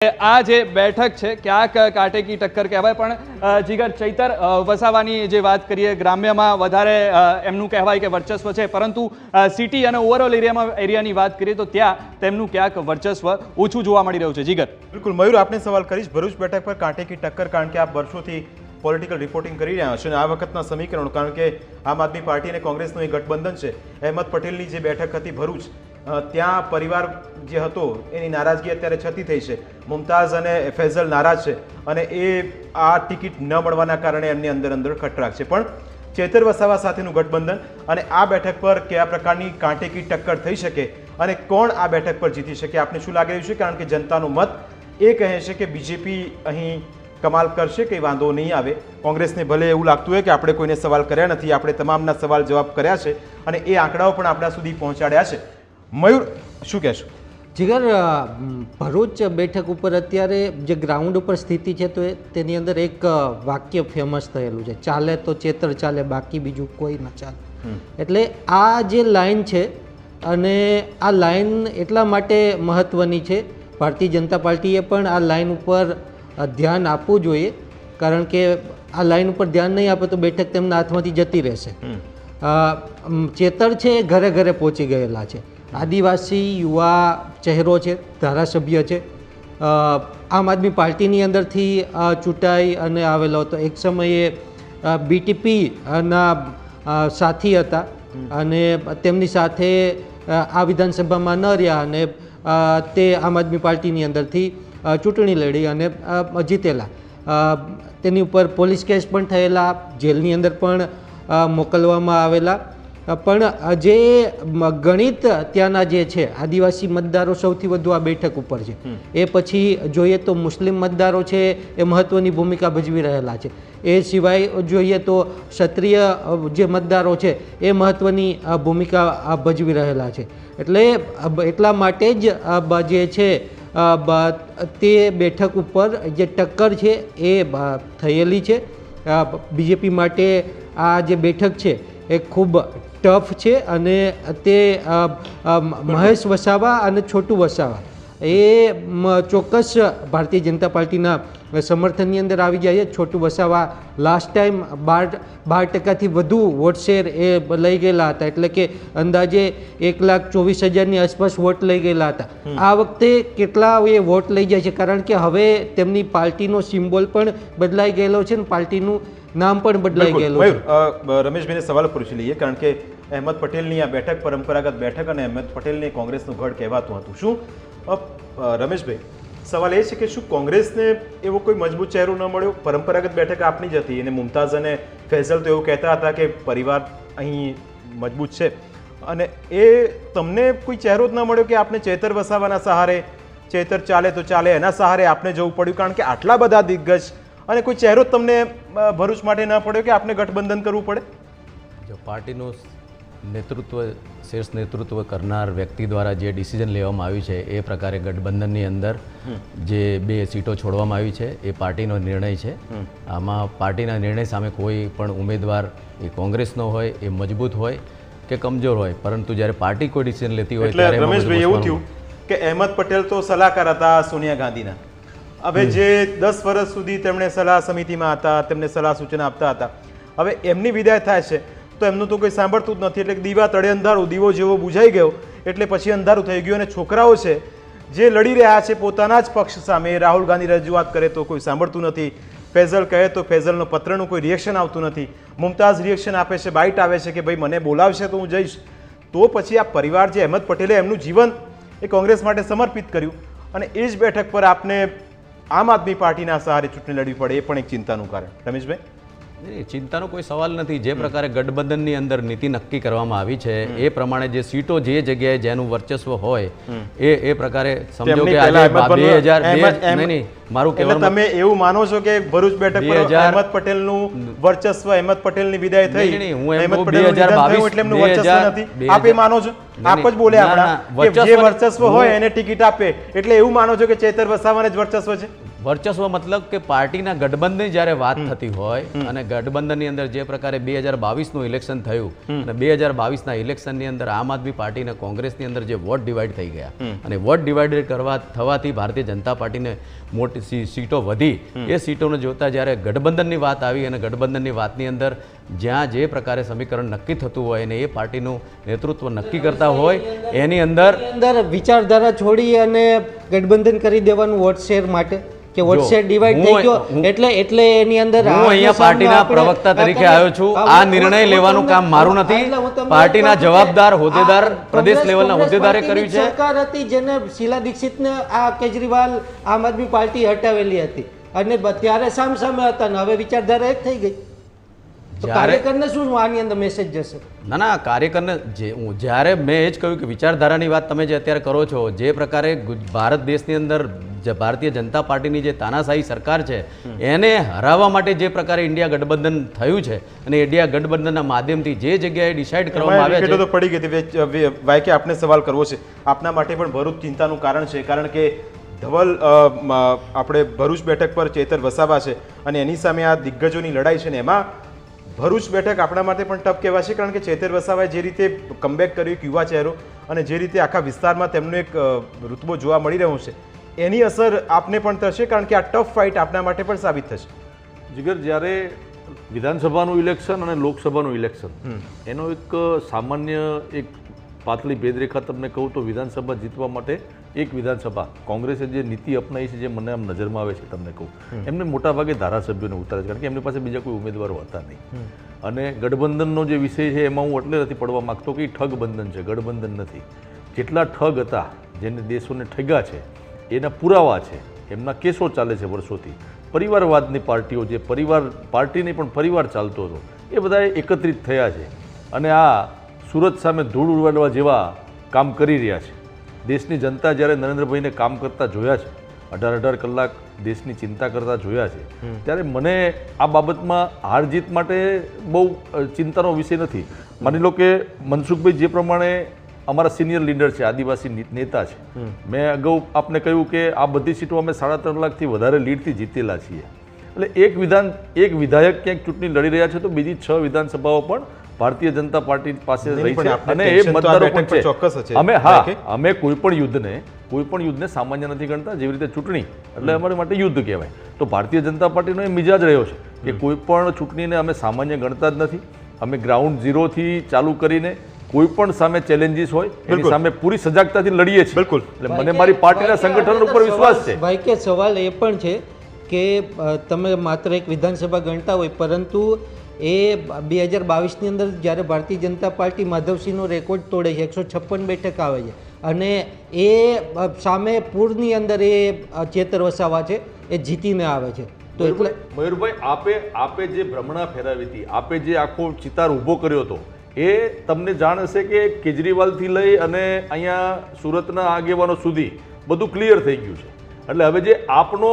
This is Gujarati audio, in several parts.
આ જે બેઠક છે, ક્યાંક કાંટે કી ટક્કર કહેવાય, પણ જીગર ચૈતર વસાવાની જે વાત કરીએ, ગ્રામ્યમાં વધારે એમનું કહેવાય કે વર્ચસ્વ છે. પરંતુ સિટી અને ઓવરઓલ એરિયામાં, એરિયાની વાત કરીએ તો ત્યાં તેમનું ક્યાંક વર્ચસ્વ ઓછું જોવા મળી રહ્યું છે. જીગર. બિલકુલ. મયુર, આપને સવાલ કરીશ. ભરૂચ બેઠક પર કાંટેકી ટક્કર, કારણ કે આપ વર્ષોથી પોલિટિકલ રિપોર્ટિંગ કરી રહ્યા છો અને આ વખતના સમીકરણો, કારણ કે આમ આદમી પાર્ટી અને કોંગ્રેસનું એક ગઠબંધન છે. અહેમદ પટેલની જે બેઠક હતી ભરૂચ ત્યાં પરિવાર જે હતો, એની નારાજગી અત્યારે છતી થઈ છે. મુમતાઝ અને ફેઝલ નારાજ છે અને એ આ ટિકિટ ન મળવાના કારણે એમની અંદર અંદર ખટરાક છે. પણ ચેતર વસાવા સાથેનું ગઠબંધન અને આ બેઠક પર કયા પ્રકારની કાંટેકી ટક્કર થઈ શકે અને કોણ આ બેઠક પર જીતી શકે, આપને શું લાગી રહ્યું છે? કારણ કે જનતાનો મત એ કહે છે કે બીજેપી અહીં કમાલ કરશે કંઈ વાંધો નહીં આવે. કોંગ્રેસને ભલે એવું લાગતું હોય કે આપણે કોઈને સવાલ કર્યા નથી, આપણે તમામના સવાલ જવાબ કર્યા છે અને એ આંકડાઓ પણ આપણા સુધી પહોંચાડ્યા છે. મયુર શું કહેશો? જીગર ભરૂચ બેઠક ઉપર અત્યારે જે ગ્રાઉન્ડ ઉપર સ્થિતિ છે તો એ તેની અંદર એક વાક્ય ફેમસ થયેલું છે. ચાલે તો ચેતર ચાલે બાકી બીજું કોઈ ન ચાલે. એટલે આ જે લાઇન છે અને આ લાઈન એટલા માટે મહત્ત્વની છે ભારતીય જનતા પાર્ટીએ પણ આ લાઇન ઉપર ધ્યાન આપવું જોઈએ. કારણ કે આ લાઇન ઉપર ધ્યાન નહીં આપે તો બેઠક તેમના હાથમાંથી જતી રહેશે. ચેતર છે એ ઘરે ઘરે પહોંચી ગયેલા છે. આદિવાસી યુવા ચહેરો છે, ધારાસભ્ય છે. આમ આદમી પાર્ટીની અંદરથી ચૂંટાઈ અને આવેલો હતો. એક સમયે બીટીપીના સાથી હતા અને તેમની સાથે આ વિધાનસભામાં ન રહ્યા અને તે આમ આદમી પાર્ટીની અંદરથી ચૂંટણી લડી અને જીતેલા. તેની ઉપર પોલીસ કેસ પણ થયેલા, જેલની અંદર પણ મોકલવામાં આવેલા. પણ આજે જે ગણિત ત્યાંના જે છે આદિવાસી મતદારો સૌથી વધુ આ બેઠક ઉપર છે. એ પછી જોઈએ તો મુસ્લિમ મતદારો છે એ મહત્ત્વની ભૂમિકા ભજવી રહેલા છે. એ સિવાય જોઈએ તો ક્ષત્રિય જે મતદારો છે એ મહત્ત્વની ભૂમિકા ભજવી રહેલા છે. એટલે એટલા માટે જ જે છે તે બેઠક ઉપર જે ટક્કર છે એ થયેલી છે. બીજેપી માટે આ જે બેઠક છે એ ખૂબ ટફ છે અને તે મહેશ વસાવા અને છોટુ વસાવા. એ ચોક્કસ ભારતીય જનતા પાર્ટીના સમર્થનની અંદર આવી જાય છે. છોટુ વસાવા લાસ્ટ ટાઈમ બાર બાર ટકાથી વધુ વોટ શેર એ લઈ ગયેલા હતા. એટલે કે અંદાજે એક લાખ ચોવીસ હજારની આસપાસ વોટ લઈ ગયેલા હતા. આ વખતે કેટલા એ વોટ લઈ જાય છે? કારણ કે હવે તેમની પાર્ટીનો સિમ્બોલ પણ બદલાઈ ગયેલો છે ને પાર્ટીનું નામ પણ બદલાઈ ગયેલું રમેશભાઈને સવાલ પૂછી લઈએ કારણ કે અહેમદ પટેલની આ બેઠક પરંપરાગત બેઠક અને અહેમદ પટેલને કોંગ્રેસનું ગઢ કહેવાતું હતું. શું? રમેશભાઈ સવાલ એ છે કે શું કોંગ્રેસને એવો કોઈ મજબૂત ચહેરો ન મળ્યો? પરંપરાગત બેઠક આપની જ હતી અને મુમતાઝ અને ફૈઝલ તો એવું કહેતા હતા કે પરિવાર અહીં મજબૂત છે. અને એ તમને કોઈ ચહેરો જ ન મળ્યો કે આપને ચેતર વસાવાના સહારે ચેતર ચાલે તો ચાલે એના સહારે આપને જવું પડ્યું? કારણ કે આટલા બધા દિગ્ગજ અને કોઈ ચહેરો જ તમને ભરૂચ માટે ન પડ્યો કે આપને ગઠબંધન કરવું પડે? જો પાર્ટીનું નેતૃત્વ શ્રેષ્ઠ નેતૃત્વ કરનાર વ્યક્તિ દ્વારા જે ડિસિઝન લેવામાં આવ્યું છે એ પ્રકારે ગઠબંધનની અંદર જે બે સીટો છોડવામાં આવી છે એ પાર્ટીનો નિર્ણય છે. આમાં પાર્ટીના નિર્ણય સામે કોઈ પણ ઉમેદવાર એ કોંગ્રેસનો હોય એ મજબૂત હોય કે કમજોર હોય પરંતુ જ્યારે પાર્ટી કોઈ ડિસિઝન લેતી હોય ત્યારે રમેશભાઈ એવું થયું કે અહેમદ પટેલ તો સલાહકાર હતા સોનિયા ગાંધીના. હવે જે દસ વર્ષ સુધી તેમણે સલાહ સમિતિમાં હતા તેમને સલાહ સૂચન આપતા હતા હવે એમની વિદાય થાય છે તો એમનું તો કોઈ સાંભળતું જ નથી એટલે દીવા તળે અંધારું દીવો જેવો બુઝાઈ ગયો એટલે પછી અંધારું થઈ ગયું અને છોકરાઓ છે જે લડી રહ્યા છે પોતાના જ પક્ષ સામે રાહુલ ગાંધી રજૂઆત કરે તો કોઈ સાંભળતું નથી ફેઝલ કહે તો ફેઝલનો પત્રનું કોઈ રિએક્શન આવતું નથી મુમતાઝ રિએક્શન આપે છે બાઇટ આવે છે કે ભાઈ મને બોલાવશે તો હું જઈશ તો પછી આ પરિવાર જે અહેમદ પટેલે એમનું જીવન એ કોંગ્રેસ માટે સમર્પિત કર્યું અને એ જ બેઠક પર આપને આમ આદમી પાર્ટીના સહારે ચૂંટણી લડવી પડે એ પણ એક ચિંતાનું કારણ. રમેશભાઈ? નહીં, ચિંતાનો કોઈ સવાલ નથી. જે પ્રકારે ગઠબંધનની અંદર નીતિ નક્કી કરવામાં આવી છે એ પ્રમાણે જે સીટો જે જગ્યાએ જેનું વર્ચસ્વ હોય એ એ પ્રકારે સમજો કે બે હજાર નહીં મારું કહેવાનું તમે એવું માનો છો કે ભરૂચ બેઠક પર 2000 અહેમદ પટેલનું વર્ચસ્વ અહેમદ પટેલની વિદાય થઈ. નહીં, હું અહેમદ કહું પટેલનું નિધન 2022 થયું એટલે એમનું વર્ચસ્વ નથી. આપ એ માનો છો? આપ જ બોલ્યા ના, આપણા જે વર્ચસ્વ હોય એને ટિકિટ આપે એટલે એવું માનો છો કે ચેતર વસાવાને જ વર્ચસ્વ છે? વર્ચસ્વ મતલબ કે પાર્ટીના ગઠબંધનની જ્યારે વાત થતી હોય અને ગઠબંધનની અંદર જે પ્રકારે બે હજાર બાવીસનું ઇલેક્શન થયું અને બે હજાર બાવીસના ઇલેક્શનની અંદર આમ આદમી પાર્ટી અને કોંગ્રેસની અંદર જે વોટ ડિવાઈડ થઈ ગયા અને વોટ ડિવાઈડ કરવા થવાથી ભારતીય જનતા પાર્ટીને મોટી સી- સીટો વધી. એ સીટોને જોતા જ્યારે ગઠબંધનની વાત આવી અને ગઠબંધનની વાતની અંદર જ્યાં જે પ્રકારે સમીકરણ નક્કી થતું હોય અને એ પાર્ટીનું નેતૃત્વ નક્કી કરતા હોય એની અંદર અંદર વિચારધારા છોડી અને ગઠબંધન કરી દેવાનું વોટ શેર માટે? કે વોટ્સએપ ડિવાઈડ થઈ ગયો એટલે એટલે એની અંદર હું અહીંયા પાર્ટીના પ્રવક્તા તરીકે આવ્યો છું. આ નિર્ણય લેવાનું કામ મારું નથી. પાર્ટીના જવાબદાર હોદ્દેદાર પ્રદેશ લેવલના હોદ્દેદારે કર્યું છે. સરકાર હતી જેને શીલા દીક્ષિતને આ કેજરીવાલ આમ આદમી પાર્ટી હટાવેલી હતી. અને ત્યારે સામ સામે હતા ને હવે વિચારધારા એક થઈ ગઈ. કાર્યકરને શું આની અંદર મેસેજ જશે? ના ના કાર્યકરને જે હું જ્યારે મેં એ જ કહ્યું કે વિચારધારાની વાત તમે જે અત્યારે કરો છો જે પ્રકારે ભારત દેશની અંદર જે ભારતીય જનતા પાર્ટીની જે તાનાશાહી સરકાર છે એને હરાવવા માટે જે પ્રકારે ઇન્ડિયા ગઠબંધન થયું છે અને ઇન્ડિયા ગઠબંધનના માધ્યમથી જે જગ્યાએ ડિસાઇડ કરવામાં આવે છે તો પડી ગઈ હતી. વાયકે આપને સવાલ કરવો છે. આપના માટે પણ ભરૂચ ચિંતાનું કારણ છે કારણ કે ધવલ આપણે ભરૂચ બેઠક પર ચેતર વસાવા છે અને એની સામે આ દિગ્ગજોની લડાઈ છે ને એમાં ભરૂચ બેઠક આપણા માટે પણ ટફ કહેવાશે કારણ કે ચેતર વસાવાએ જે રીતે કમબેક કર્યું એક યુવા ચહેરો અને જે રીતે આખા વિસ્તારમાં તેમનો એક ઋતબો જોવા મળી રહ્યો છે એની અસર આપને પણ થશે કારણ કે આ ટફ ફાઇટ આપણા માટે પણ સાબિત થશે. જીગર જ્યારે વિધાનસભાનું ઇલેક્શન અને લોકસભાનું ઇલેક્શન એનો એક સામાન્ય એક પાતળી ભેદરેખા તમને કહું તો વિધાનસભા જીતવા માટે એક વિધાનસભા કોંગ્રેસે જે નીતિ અપનાવી છે જે મને આમ નજરમાં આવે છે તમને કહું એમને મોટાભાગે ધારાસભ્યોને ઉતારે છે કારણ કે એમની પાસે બીજા કોઈ ઉમેદવારો હતા નહીં. અને ગઠબંધનનો જે વિષય છે એમાં હું એટલે નથી પડવા માગતો કે એ ઠગ છે ગઠબંધન નથી. જેટલા ઠગ હતા જેને દેશોને ઠગ્યા છે એના પુરાવા છે એમના કેસો ચાલે છે વર્ષોથી. પરિવારવાદની પાર્ટીઓ જે પરિવાર પાર્ટી નહીં પણ પરિવાર ચાલતો હતો એ બધા એકત્રિત થયા છે. અને આ સુરત સામે ધૂળ ઉડવાડવા જેવા કામ કરી રહ્યા છે. દેશની જનતા જ્યારે નરેન્દ્રભાઈને કામ કરતા જોયા છે અઢાર અઢાર કલાક દેશની ચિંતા કરતા જોયા છે ત્યારે મને આ બાબતમાં હાર જીત માટે બહુ ચિંતાનો વિષય નથી. માની લો કે મનસુખભાઈ જે પ્રમાણે અમારા સિનિયર લીડર છે આદિવાસી નેતા છે. મેં અગાઉ આપને કહ્યું કે આ બધી સીટો અમે સાડા ત્રણ લાખથી વધારે લીડથી જીતેલા છીએ. એટલે એક વિધાન એક વિધાયક ક્યાંક ચૂંટણી લડી રહ્યા છે તો બીજી છ વિધાનસભાઓ પણ ભારતીય જનતા પાર્ટી પાસે રહી છે અને એ મતદારો પણ છે. ચોક્કસ છે અમે હા અમે કોઈ પણ યુદ્ધને કોઈ પણ યુદ્ધને સામાન્ય નથી ગણતા જેવી રીતે ચૂંટણી એટલે અમારી માટે યુદ્ધ કહેવાય. તો ભારતીય જનતા પાર્ટીનો એ મિજાજ રહ્યો છે કે કોઈ પણ ચૂંટણીને અમે સામાન્ય ગણતા જ નથી. અમે ગ્રાઉન્ડ ઝીરોથી ચાલુ કરીને કોઈ પણ સામે ચેલેન્જીસ હોય એની બિલકુલ. સામે પૂરી સજાગતાથી લડીએ છીએ. બિલકુલ. એટલે મને મારી પાર્ટીના સંગઠન ઉપર વિશ્વાસ છે. ભાઈ કે સવાલ એ પણ છે કે તમે માત્ર એક વિધાનસભા ગણતા હોય પરંતુ એ બે હજાર બાવીસની અંદર જ્યારે ભારતીય જનતા પાર્ટી માધવસિંહનો રેકોર્ડ તોડે છે એકસો છપ્પન બેઠક આવે છે. અને એ સામે પૂરની અંદર એ ચેતર વસાવા છે એ જીતીને આવે છે. તો એટલે મયુરભાઈ આપે આપે જે ભ્રમણા ફેરાવી હતી આપે જે આખો ચિતાર ઊભો કર્યો હતો એ તમને જાણ હશે કે કેજરીવાલથી લઈ અને અહીંયા સુરતના આગેવાનો સુધી બધું ક્લિયર થઈ ગયું છે? એટલે હવે જે આપનો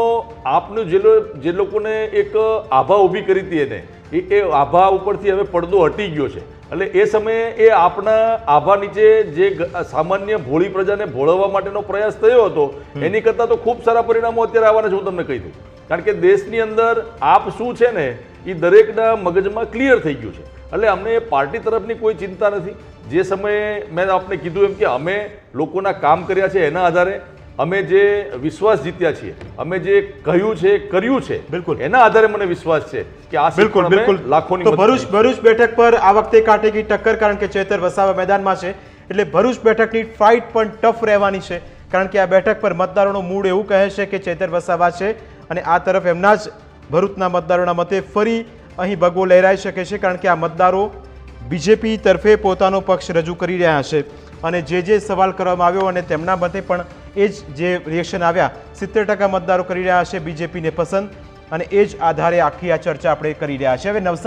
આપનું જે જે લોકોને એક આભા ઊભી કરી હતી એને એ એ આભા ઉપરથી હવે પડદો હટી ગયો છે. એટલે એ સમયે એ આપના આભા નીચે જે સામાન્ય ભોળી પ્રજાને ભોળવવા માટેનો પ્રયાસ થયો હતો એની કરતાં તો ખૂબ સારા પરિણામો અત્યારે આવવાના છે હું તમને કહી દઉં. કારણ કે દેશની અંદર આપ શું છે ને એ દરેકના મગજમાં ક્લિયર થઈ ગયું છે. એટલે અમને પાર્ટી તરફની કોઈ ચિંતા નથી. જે સમયે મેં આપને કીધું એમ કે અમે લોકોના કામ કર્યા છે એના આધારે અમે જે વિશ્વાસ જીત્યા છીએ અમે જે કહ્યું છે કર્યું છે બિલકુલ. એના આધારે મને વિશ્વાસ છે કે આ બિલકુલ બિલકુલ. લાખોની ભરૂચ ભરૂચ બેઠક પર આ વખતે કાટેકી ટક્કર કારણ કે ચેતર વસાવા મેદાનમાં છે. એટલે ભરૂચ બેઠકની ફાઇટ પણ ટફ રહેવાની છે કારણ કે આ બેઠક પર મતદારોનો મૂળ એવું કહે છે કે ચેતર વસાવા છે અને આ તરફ એમના જ ભરૂચના મતદારોના મતે ફરી અહીં ભગવો લહેરાઈ શકે છે કારણ કે આ મતદારો બીજેપી તરફે પોતાનો પક્ષ રજૂ કરી રહ્યા છે. અને જે જે સવાલ કરવામાં આવ્યો અને તેમના મતે પણ એ જ જે રિએક્શન આવ્યા, સિત્તેર ટકા મતદારો કરી રહ્યા છે બીજેપીને પસંદ. અને એ જ આધારે આખી આ ચર્ચા આપણે કરી રહ્યા છે હવે નવસારી